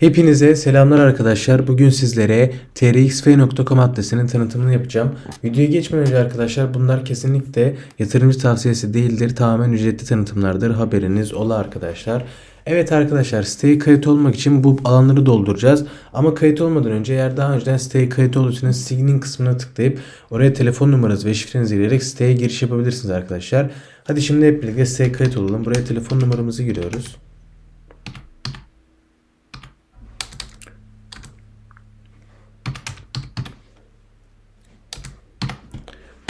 Hepinize selamlar arkadaşlar. Bugün sizlere trxf.com adresinin tanıtımını yapacağım. Videoya geçmeden önce arkadaşlar bunlar kesinlikle yatırımcı tavsiyesi değildir. Tamamen ücretli tanıtımlardır. Haberiniz ola arkadaşlar. Evet arkadaşlar siteye kayıt olmak için bu alanları dolduracağız. Ama kayıt olmadan önce eğer daha önceden siteye kayıt olduğunuz sign kısmına tıklayıp oraya telefon numaranızı ve şifrenizi girerek siteye giriş yapabilirsiniz arkadaşlar. Hadi şimdi hep birlikte siteye kayıt olalım. Buraya telefon numaramızı giriyoruz.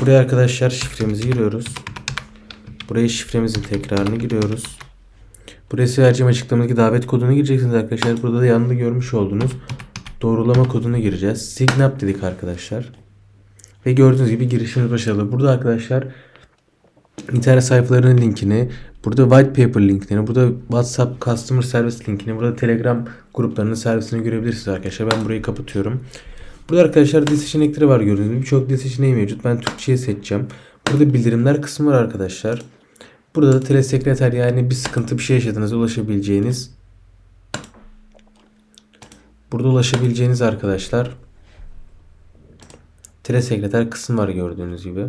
Buraya arkadaşlar şifremizi giriyoruz. Buraya şifremizin tekrarını giriyoruz. Buraya size vereceğim açıklamadaki davet kodunu gireceksiniz arkadaşlar. Burada da yanında görmüş olduğunuz doğrulama kodunu gireceğiz. Sign up dedik arkadaşlar. Ve gördüğünüz gibi girişimiz başarılı. Burada arkadaşlar internet sayfalarının linkini, burada white paper linklerini, burada WhatsApp Customer Service linkini, burada Telegram gruplarının servisini görebilirsiniz arkadaşlar. Ben burayı kapatıyorum. Burada arkadaşlar dil seçenekleri var gördüğünüz gibi. Birçok dil seçeneği mevcut. Ben Türkçe'yi seçeceğim. Burada bildirimler kısmı var arkadaşlar. Burada da telesekreter yani bir sıkıntı bir şey yaşadığınızda ulaşabileceğiniz Burada ulaşabileceğiniz arkadaşlar telesekreter kısmı var gördüğünüz gibi.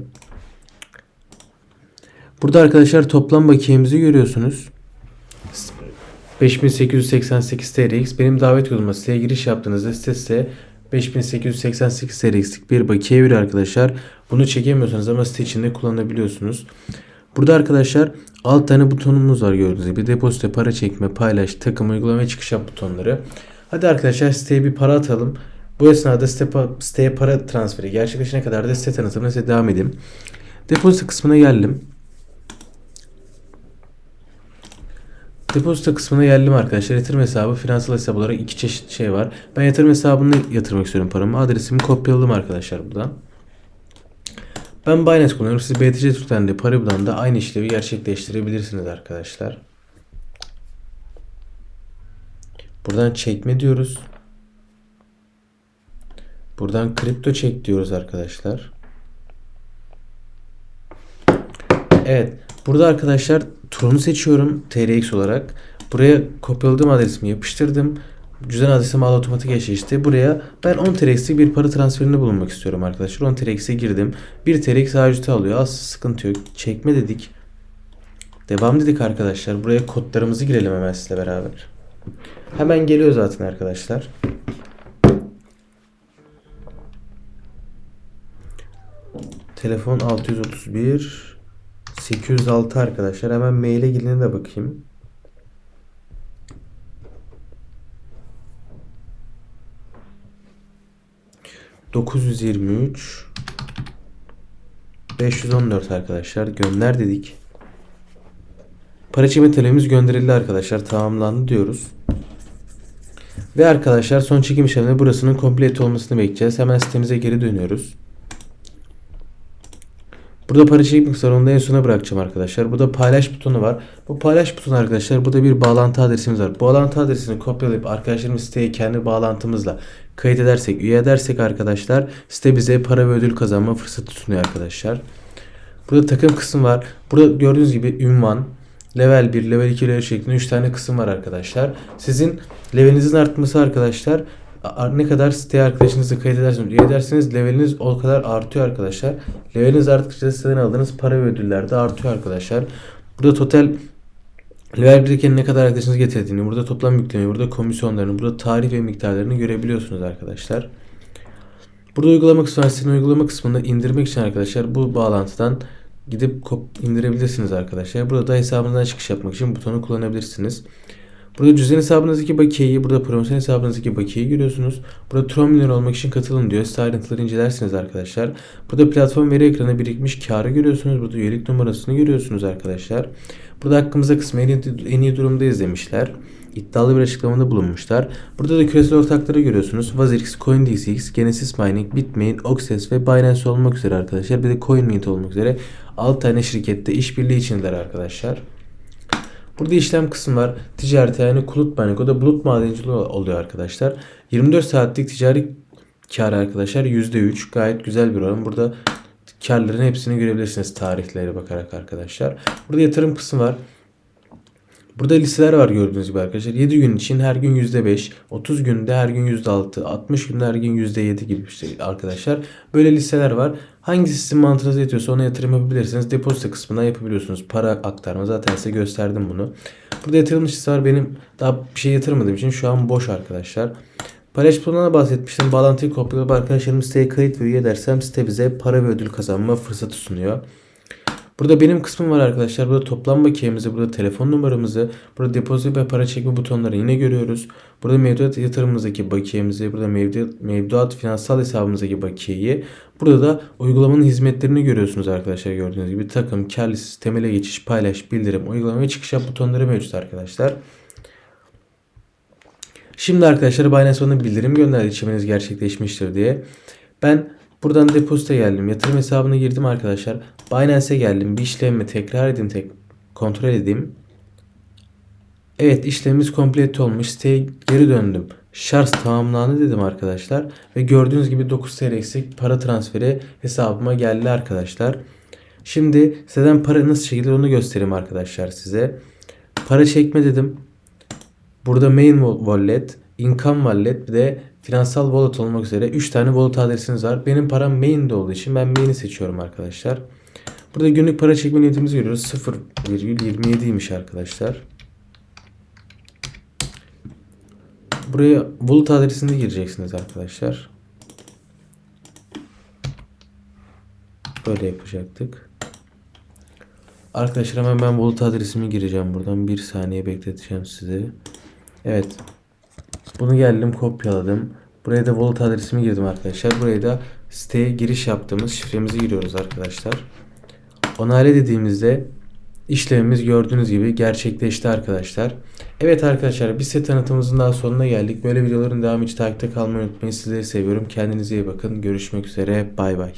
Burada arkadaşlar toplam bakiyemizi görüyorsunuz. 5888 TRX benim davet koduma siteye giriş yaptığınızda site size 5888 TRX'lik bir bakiye veriyor arkadaşlar. Bunu çekemiyorsanız ama site içinde kullanabiliyorsunuz. Burada arkadaşlar alt tane butonumuz var gördüğünüz gibi. Depozito, para çekme, paylaş, takım, uygulama ve çıkış yap butonları. Hadi arkadaşlar siteye bir para atalım. Bu esnada site, siteye para transferi gerçekleşene kadar da site tanıtımına size devam edeyim. Depozito kısmına geldim. Depozito kısmına geldim arkadaşlar. Yatırım hesabı, finansal hesap olarak iki çeşit şey var. Ben yatırım hesabını yatırmak istiyorum paramı. Adresimi kopyaladım arkadaşlar buradan. Ben Binance kullanıyorum. Siz BTC Türk'ten de Paribu'dan da aynı işlevi gerçekleştirebilirsiniz arkadaşlar. Buradan çekme diyoruz. Buradan kripto çek diyoruz arkadaşlar. Evet. Burada arkadaşlar Tron'u seçiyorum TRX olarak. Buraya kopyaladığım adresimi yapıştırdım. Cüzdan adresimi al otomatik eşleşti. Buraya ben 10 TRX'lik bir para transferinde bulunmak istiyorum arkadaşlar. 10 TRX'e girdim. 1 TRX harcıtı alıyor. Az sıkıntı yok. Çekme dedik. Devam dedik arkadaşlar. Buraya kodlarımızı girelim hemen sizle beraber. Hemen geliyor zaten arkadaşlar. Telefon 631 806 arkadaşlar. Hemen maile girdiğine de bakayım. Dokuz yüz yirmi üç 514 arkadaşlar gönder dedik. Para çekme gönderildi arkadaşlar. Tamamlandı diyoruz. Ve arkadaşlar son çekim işleminde burasının komple olmasını bekleyeceğiz. Hemen sitemize geri dönüyoruz. Burada para çekmek sonunda en sona bırakacağım arkadaşlar. Burada paylaş butonu var. Bu paylaş butonu arkadaşlar burada bir bağlantı adresimiz var. Bu bağlantı adresini kopyalayıp arkadaşlarımız siteye kendi bağlantımızla kayıt edersek, üye edersek arkadaşlar site bize para ve ödül kazanma fırsatı sunuyor arkadaşlar. Burada takım kısmı var. Burada gördüğünüz gibi ünvan, level 1, level 2, level 3 şeklinde 3 tane kısım var arkadaşlar. Sizin levelinizin artması arkadaşlar ne kadar siteye arkadaşınızı kayıt ederseniz, üye ederseniz leveliniz o kadar artıyor arkadaşlar. Leveliniz arttıkça siteden aldığınız para ve ödüller de artıyor arkadaşlar. Burada total level 1'deki ne kadar arkadaşınız getirdiğini, burada toplam yüklemeyi, burada komisyonlarını, burada tarih ve miktarlarını görebiliyorsunuz arkadaşlar. Burada uygulama kısmı, sitenin uygulama kısmında indirmek için arkadaşlar bu bağlantıdan gidip indirebilirsiniz arkadaşlar. Burada da hesabınızdan çıkış yapmak için butonu kullanabilirsiniz. Burada cüzdan hesabınızdaki bakiyeyi, burada promosyon hesabınızdaki bakiyeyi görüyorsunuz. Burada Tron olmak için katılın diyor. Size ayrıntıları incelersiniz arkadaşlar. Burada platform veri ekranı birikmiş karı görüyorsunuz. Burada üyelik numarasını görüyorsunuz arkadaşlar. Burada hakkımızda kısmı en iyi, en iyi durumdayız demişler. İddialı bir açıklamada bulunmuşlar. Burada da küresel ortakları görüyorsunuz. Vazirx, CoinDCX, Genesis Mining, Bitmain, Oxes ve Binance olmak üzere arkadaşlar. Bir de CoinMint olmak üzere 6 tane şirkette işbirliği içindeler arkadaşlar. Burada işlem kısmı var. Ticaret yani kulut mining. O da bulut madenciliği oluyor arkadaşlar. 24 saatlik ticari kar arkadaşlar %3 gayet güzel bir oran. Burada karların hepsini görebilirsiniz tarihlere bakarak arkadaşlar. Burada yatırım kısmı var. Burada listeler var gördüğünüz gibi arkadaşlar. 7 gün için her gün %5, 30 günde her gün %6, 60 günde her gün %7 gibi işte arkadaşlar. Böyle listeler var. Hangisi sizin mantığınıza yetiyorsa ona yatırım yapabilirsiniz. Depozito kısmından yapabiliyorsunuz. Para aktarma zaten size gösterdim bunu. Burada yatırım listesi var. Benim daha bir şey yatırmadığım için şu an boş arkadaşlar. Paylaş butonuna bahsetmiştim. Bağlantıyı kopyalayıp arkadaşlarım siteye kayıt ve üye edersem site bize para ve ödül kazanma fırsatı sunuyor. Burada benim kısmım var arkadaşlar. Burada toplam bakiyemizi, burada telefon numaramızı, burada depozito ve para çekme butonları yine görüyoruz. Burada mevduat yatırımımızdaki bakiyemizi, burada mevduat, mevduat finansal hesabımızdaki bakiyeyi, burada da uygulamanın hizmetlerini görüyorsunuz arkadaşlar gördüğünüz gibi. Takım, kar listesi, temele geçiş, paylaş, bildirim, uygulama ve çıkış yap butonları mevcut arkadaşlar. Şimdi arkadaşlar Binance bana bildirim gönderdi işleminiz gerçekleşmiştir diye. Ben buradan depozite geldim. Yatırım hesabına girdim arkadaşlar. Binance'e geldim. Bir işlemimi tekrar edeyim. Tek kontrol edeyim. Evet işlemimiz komplet olmuş. Siteye geri döndüm. Şarj tamamlandı dedim arkadaşlar. Ve gördüğünüz gibi 9 TL eksik para transferi hesabıma geldi arkadaşlar. Şimdi siteden para nasıl çekilir onu göstereyim arkadaşlar size. Para çekme dedim. Burada main wallet, income wallet bir de finansal wallet olmak üzere 3 tane wallet adresiniz var. Benim param main'de olduğu için ben main'i seçiyorum arkadaşlar. Burada günlük para çekme niyetimizi görüyoruz. 0,27'ymiş arkadaşlar. Buraya wallet adresini gireceksiniz arkadaşlar. Böyle yapacaktık. Arkadaşlar hemen ben wallet adresimi gireceğim buradan. Bir saniye bekleteceğim sizi. Evet. Bunu geldim kopyaladım. Buraya da wallet adresimi girdim arkadaşlar. Buraya da siteye giriş yaptığımız şifremizi giriyoruz arkadaşlar. Onayla dediğimizde işlemimiz gördüğünüz gibi gerçekleşti arkadaşlar. Evet arkadaşlar bir site tanıtımımızın daha sonuna geldik. Böyle videoların devamı için takipte kalmayı unutmayın. Sizleri seviyorum. Kendinize iyi bakın. Görüşmek üzere. Bay bay.